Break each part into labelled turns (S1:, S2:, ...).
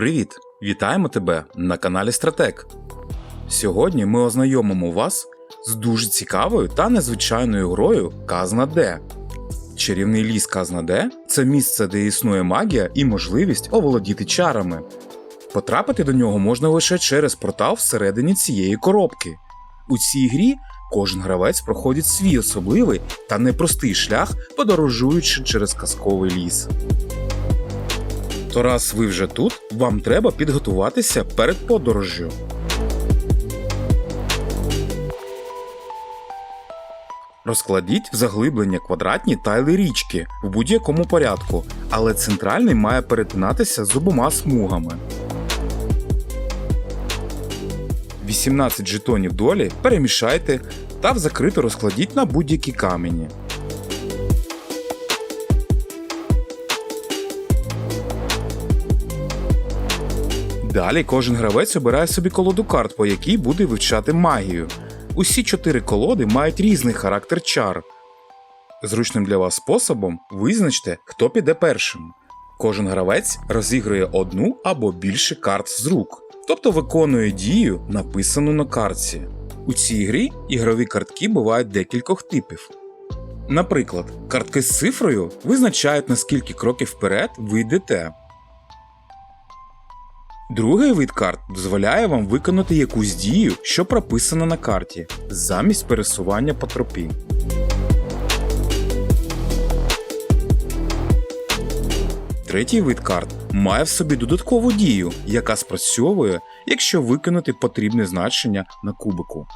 S1: Привіт! Вітаємо тебе на каналі Стратек. Сьогодні ми ознайомимо вас з дуже цікавою та незвичайною грою Казна Д. Чарівний ліс Казна Д це місце, де існує магія і можливість оволодіти чарами. Потрапити до нього можна лише через портал всередині цієї коробки. У цій грі кожен гравець проходить свій особливий та непростий шлях, подорожуючи через казковий ліс. То раз ви вже тут, вам треба підготуватися перед подорожжю. Розкладіть в заглиблення квадратні тайли річки в будь-якому порядку, але центральний має перетинатися з обома смугами. 18 жетонів долі перемішайте та в закрито розкладіть на будь-які камені. Далі кожен гравець обирає собі колоду карт, по якій буде вивчати магію. Усі чотири колоди мають різний характер чар. Зручним для вас способом визначте, хто піде першим. Кожен гравець розігрує одну або більше карт з рук, тобто виконує дію, написану на картці. У цій грі ігрові картки бувають декількох типів. Наприклад, картки з цифрою визначають на скільки кроків вперед ви йдете. Другий вид карт дозволяє вам виконати якусь дію, що прописана на карті, замість пересування по тропі. Третій вид карт має в собі додаткову дію, яка спрацьовує, якщо виконати потрібне значення на кубику.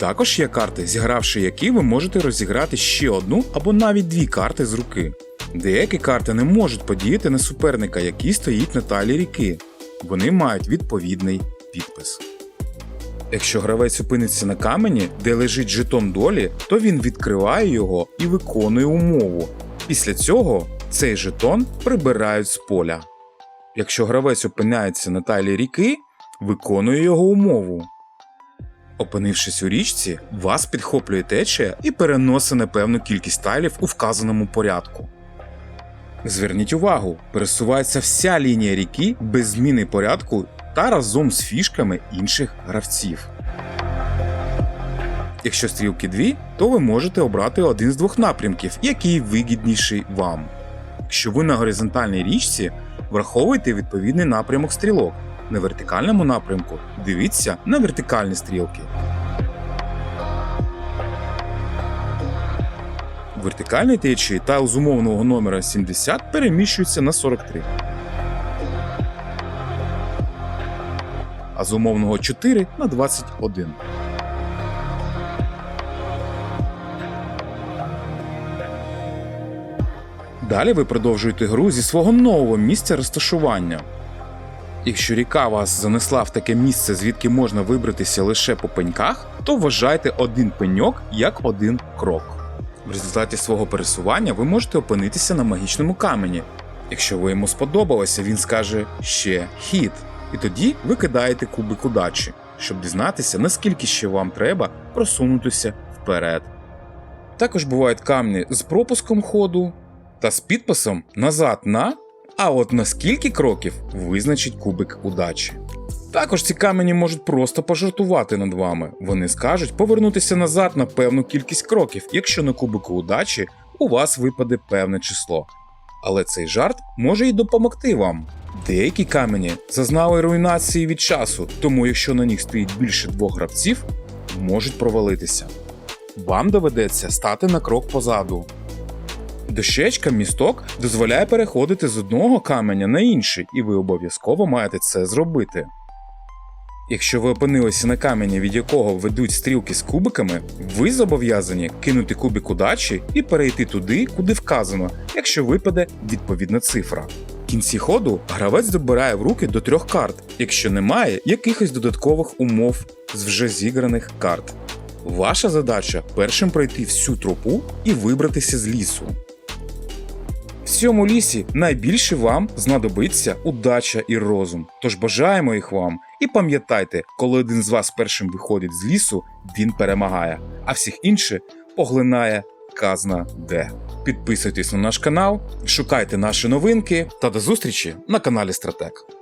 S1: Також є карти, зігравши які ви можете розіграти ще одну або навіть дві карти з руки. Деякі карти не можуть подіяти на суперника, який стоїть на талі ріки. Вони мають відповідний підпис. Якщо гравець опиниться на камені, де лежить жетон долі, то він відкриває його і виконує умову. Після цього цей жетон прибирають з поля. Якщо гравець опиняється на талі ріки, виконує його умову. Опинившись у річці, вас підхоплює течія і переносить на певну кількість тайлів у вказаному порядку. Зверніть увагу, пересувається вся лінія ріки без зміни порядку та разом з фішками інших гравців. Якщо стрілки дві, то ви можете обрати один з двох напрямків, який вигідніший вам. Якщо ви на горизонтальній річці, враховуйте відповідний напрямок стрілок. На вертикальному напрямку дивіться на вертикальні стрілки. В вертикальній течії тайл з номера 70 переміщується на 43. А з умовного 4 на 21. Далі ви продовжуєте гру зі свого нового місця розташування. Якщо ріка вас занесла в таке місце, звідки можна вибратися лише по пеньках, то вважайте один пеньок як один крок. В результаті свого пересування ви можете опинитися на магічному камені. Якщо ви йому сподобалося, він скаже ще хід, і тоді ви кидаєте кубик удачі, щоб дізнатися, наскільки ще вам треба просунутися вперед. Також бувають камні з пропуском ходу та з підписом назад на а от на скільки кроків визначить кубик удачі. Також ці камені можуть просто пожартувати над вами. Вони скажуть повернутися назад на певну кількість кроків, якщо на кубику удачі у вас випаде певне число. Але цей жарт може й допомогти вам. Деякі камені зазнали руйнації від часу, тому якщо на них стоїть більше двох гравців, можуть провалитися. Вам доведеться стати на крок позаду, Дощечка місток дозволяє переходити з одного каменя на інший, і ви обов'язково маєте це зробити. Якщо ви опинилися на камені, від якого ведуть стрілки з кубиками, ви зобов'язані кинути кубик удачі і перейти туди, куди вказано, якщо випаде відповідна цифра. В кінці ходу гравець добирає в руки до трьох карт, якщо немає якихось додаткових умов з вже зіграних карт. Ваша задача першим пройти всю тропу і вибратися з лісу. Цьому лісі найбільше вам знадобиться удача і розум. Тож бажаємо їх вам і пам'ятайте, коли один з вас першим виходить з лісу, він перемагає, а всіх інших поглинає казна де. підписуйтесь на наш канал, шукайте наші новинки та до зустрічі на каналі Стратек.